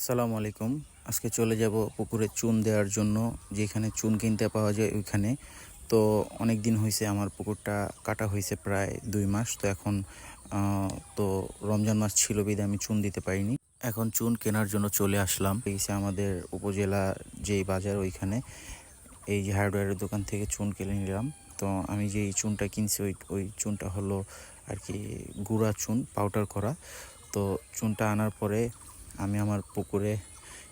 আসসালামু আলাইকুম। আজকে চলে যাব পুকুরে চুন দেওয়ার জন্য। যেখানে চুন কিনতে পাওয়া যায় ওইখানে। তো অনেক দিন হয়েছে আমার পুকুরটা কাটা হয়েছে প্রায় দুই মাস। তো এখন তো রমজান মাস ছিল বিদে আমি চুন দিতে পারিনি। এখন চুন কেনার জন্য চলে আসলাম। এইসে আমাদের উপজেলা যেই বাজার ওইখানে, এই যে হার্ডওয়্যারের দোকান থেকে চুন কিনে নিলাম। তো আমি যে এই চুনটা কিনছি ওই ওই চুনটা হলো আর কি গুঁড়া চুন, পাউডার করা। তো চুনটা আনার পরে আমি আমার পুকুরে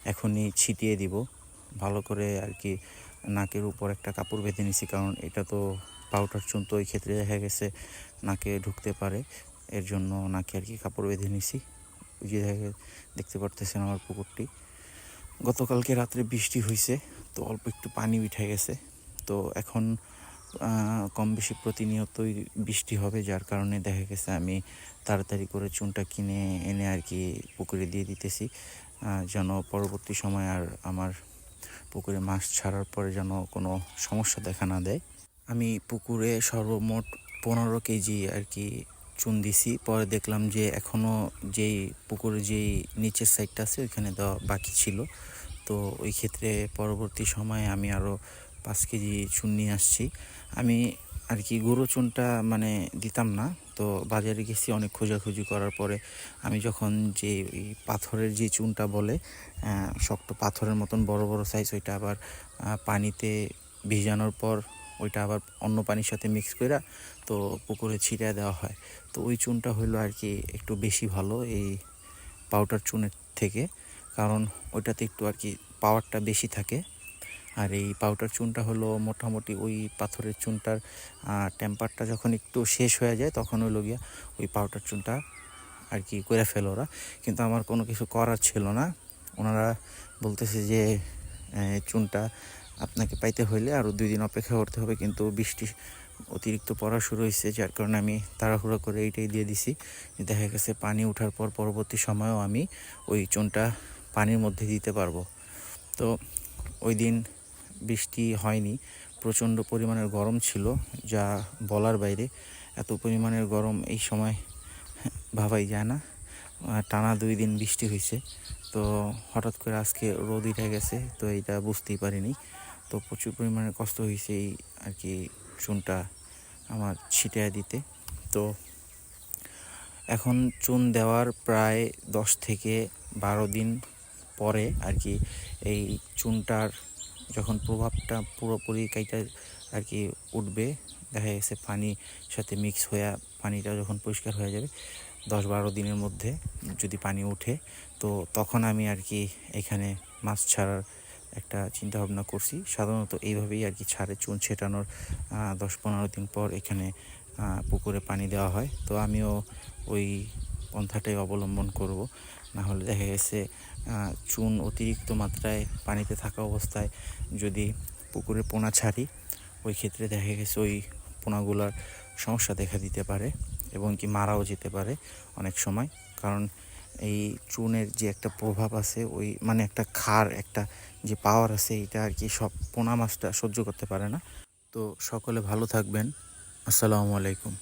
এখনই ছিটিয়ে দিব। ভালো করে আর কি নাকের উপর একটা কাপড় বেঁধে নিছি, কারণ এটা তো পাউডার চুন তো ওই ক্ষেত্রে দেখা গেছে নাকে ঢুকতে পারে। এর জন্য নাকে আর কি কাপড় বেঁধে নিছি। ওই যে দেখে- দেখতে পারতেছেন আমার পুকুরটি। গতকালকে রাত্রে বৃষ্টি হয়েছে তো অল্প একটু পানি উঠে গেছে। তো এখন কম বেশি প্রতিনিয়তই বৃষ্টি হবে, যার কারণে দেখা গেছে আমি তাড়াতাড়ি করে চুনটা কিনে এনে আর কি পুকুরে দিয়ে দিতেছি। যেন পরবর্তী সময় আর আমার পুকুরে মাছ ছাড়ার পরে যেন কোনো সমস্যা দেখা না দেয়। আমি পুকুরে সর্বমোট পনেরো কেজি আর কি চুন দিছি। পরে দেখলাম যে এখনও যেই পুকুরে যেই নিচের সাইডটা আছে, ওইখানে দেওয়া বাকি ছিল। তো ওই ক্ষেত্রে পরবর্তী সময়ে আমি আরও পাঁচ কেজি চুন নিয়ে আসছি। আমি আর কি গুঁড়ো চুনটা মানে দিতাম না। তো বাজারে গেছি, অনেক খোঁজাখুঁজি করার পরে আমি যখন যে পাথরের যে চুনটা বলে শক্ত পাথরের মতন বড় বড় সাইজ ওইটা আবার পানিতে ভিজানোর পর ওইটা আবার অন্য পানির সাথে মিক্স করে তো পুকুরে ছিটিয়ে দেওয়া হয়। তো ওই চুনটা হইল আর কি একটু বেশি ভালো এই পাউডার চুনের থেকে, কারণ ওইটাতে একটু আর কি পাওয়ারটা বেশি থাকে। আর এই পাউডার চুনটা হলো মোটামুটি ওই পাথরের চুনটার টেম্পারটা যখন একটু শেষ হয়ে যায় তখন হলো গিয়া ওই পাউডার চুনটা আর কি করে ফেলো ওরা। কিন্তু আমার কোনো কিছু করার ছিল না। ওনারা বলতেছে যে চুনটা আপনাকে পাইতে হইলে আরও দুই দিন অপেক্ষা করতে হবে কিন্তু বৃষ্টি অতিরিক্ত পড়া শুরু হয়েছে যার কারণে আমি তাড়াহুড়ো করে এইটাই দিয়ে দিছি। দেখা গেছে পানি ওঠার পর পরবর্তী সময়েও আমি ওই চুনটা পানির মধ্যে দিতে পারব। তো ওই দিন বৃষ্টি হয়নি, প্রচণ্ড পরিমাণের গরম ছিল, যা বলার বাইরে এত পরিমাণের গরম এই সময় ভাবাই যায় না। টানা দুই দিন বৃষ্টি হয়েছে, তো হঠাৎ করে আজকে রোদ উঠে গেছে, তো এইটা বুঝতেই পারিনি। তো প্রচুর পরিমাণে কষ্ট হয়েছে এই আর কি চুনটা আমার ছিটিয়ে দিতে। তো এখন চুন দেওয়ার প্রায় দশ থেকে বারো দিন পরে আর কি এই চুনটার যখন প্রভাবটা পুরোপুরি কাইটা আর কি উঠবে, দেখা গেছে পানির সাথে মিক্স হয়ে পানিটা যখন পরিষ্কার হয়ে যাবে, দশ বারো দিনের মধ্যে যদি পানি উঠে, তো তখন আমি আর কি এখানে মাছ ছাড়ার একটা চিন্তা ভাবনা করছি। সাধারণত এইভাবেই আর কি ছাড়ে, চুন ছেটানোর দশ পনেরো দিন পর এখানে পুকুরে পানি দেওয়া হয়। তো আমিও ওই পন্থাটাই অবলম্বন করব। না হলে দেখা গেছে চুন অতিরিক্ত মাত্রায় পানিতে থাকা অবস্থায় যদি পুকুরে পোনা ছাড়ি, ওই ক্ষেত্রে দেখা গেছে ওই পোনাগুলার সমস্যা দেখা দিতে পারে এবং কি মারাও যেতে পারে অনেক সময়। কারণ এই চুনের যে একটা প্রভাব আছে, ওই মানে একটা খার একটা যে পাওয়ার আছে, এটা আর কি সব পোনা মাছটা সহ্য করতে পারে না। তো সকলে ভালো থাকবেন। আসসালামু আলাইকুম।